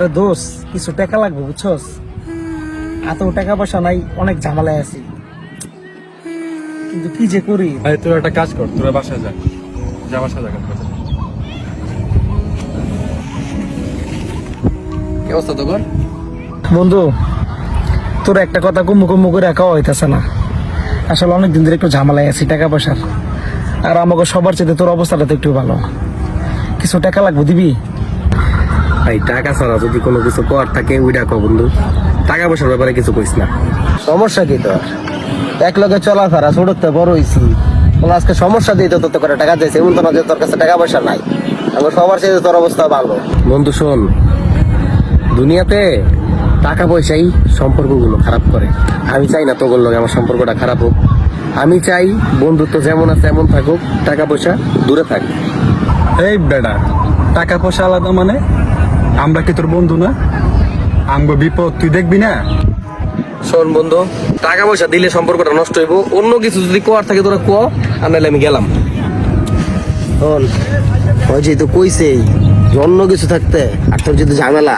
আরে দোষ কিছু টাকা লাগবে বুঝছস? এত টাকা পয়সা নাই অনেক ঝামেলায় আছি। কিন্তু কি যে করি? ভাই তোর একটা কাজ কর তোরা বাসায় যা। যা বাসায় যা কাজ কর। কি অবস্থা তোর? বন্ধু তোর একটা কথা কুম্মু কুম্মু করে একা হইতেছে না। আসলে অনেক দিন ধরে একটু ঝামেলায় আছি টাকা পয়সার আর আমাকে সবার চেয়ে তোর অবস্থাটা তো একটু ভালো। কিছু টাকা লাগবে দিবি? ভাই টাকা ছাড়া যদি কোনো কিছু কর থাকে ওইটা কো বন্ধু। টাকা পয়সার ব্যাপারে কিছু কইস না। সমস্যা কি তোর? এক লগে চলাফেরা ছোটতে বড় হইছি। আজকে সমস্যা দিয়ে তো তোর করে টাকা দিয়েছে। এমন তো না যে তোর কাছে টাকা পয়সা নাই। আমার সবার সাথে তোর অবস্থা ভালো। বন্ধু শোন। দুনিয়াতে টাকা পয়সাই সম্পর্কগুলো খারাপ করে। আমি চাই না তোর লগে আমার সম্পর্কটা খারাপ হোক। আমি চাই বন্ধুত্ব যেমন আছে এমন থাকুক। টাকা পয়সা দূরে থাক। এই বেটা টাকা পয়সা আলাদা মানে? আমরা কি তোর বন্ধু না? আমগো বিপদ তুই দেখবি না? শোন বন্ধু টাকা পয়সা দিলে সম্পর্কটা নষ্ট হইব। অন্য কিছু যদি কোয়ার থাকে তোরা কো আর নাহলে আমি গেলাম। শোন ওই যেহেতু কইছেই অন্য কিছু থাকতে আর তোর যদি ঝামেলা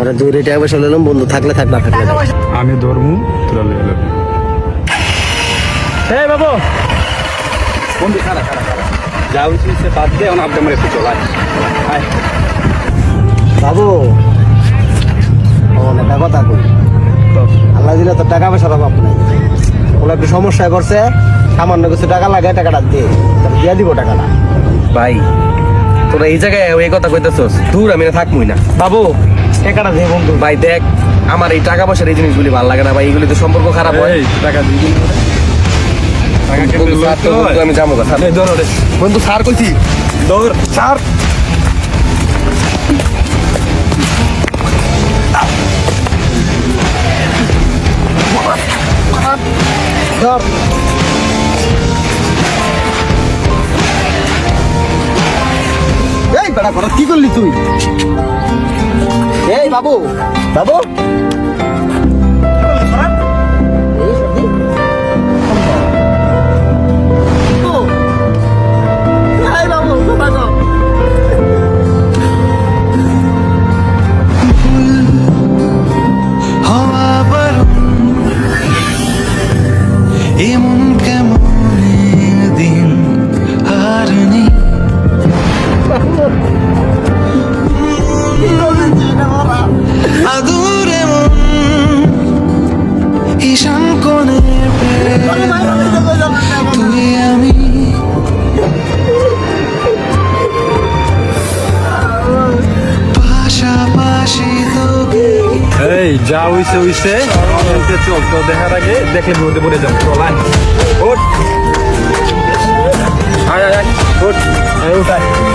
ওরা দুই রে টাকা পয়সা নিলাম বন্ধু থাকলে থাক না থাকলে আমি ধর্ম তোরা লবি এই বাবু! বন্ধু খারা খারা খারা যা হয়েছে সে বাদ দে এখন আব্দে মারে চল আয়। আয়। বাবু। একটা কথা কই? আল্লাহ দিলে তো টাকা পয়সার অভাব নাই। ওরা একটু সমস্যায় করছে সামান্য কিছু টাকা লাগে টাকাটা দিয়ে তার দিয়ে দিব টাকাটা। ভাই তোরা এই জায়গায় এই কথা কইতেছস দূর আমি না থাকমুই না। বাবু টাকাটা দে বন্ধু। ভাই দেখ আমার এই টাকা পয়সার এই জিনিসগুলি ভালো লাগে না ভাই এগুলি তো সম্পর্ক খারাপ হয়। টাকা বন্ধু, আমি যাব বন্ধু স্যার কইছি। দৌড় ছাড় বেড়া ঘর কি করলি তুই? এই বাবু। বাবু? এমন কেমন দিন আর যা হইছে হইছে। এতে চল তো দেখার আগে দেখলে বিপদে পড়ে যাব চল আয় ওঠ আয়। আয় ওঠ আয়। ওঠ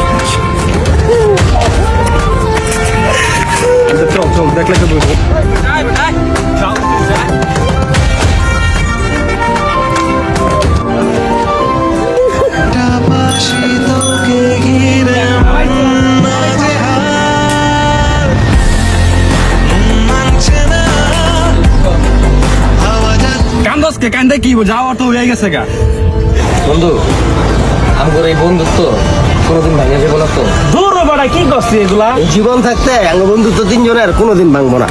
কান্দসকে কান্দে কি যাওয়ার তো হয়ে গেছে গা। বন্ধু আমার এই বন্ধুত্ব কোনোদিন ভাঙে যাব না তো। দূর বাড়া কি করছি এগুলা? জীবন থাকতে আমার বন্ধুত্ব তিনজনের কোনোদিন ভাঙবো না।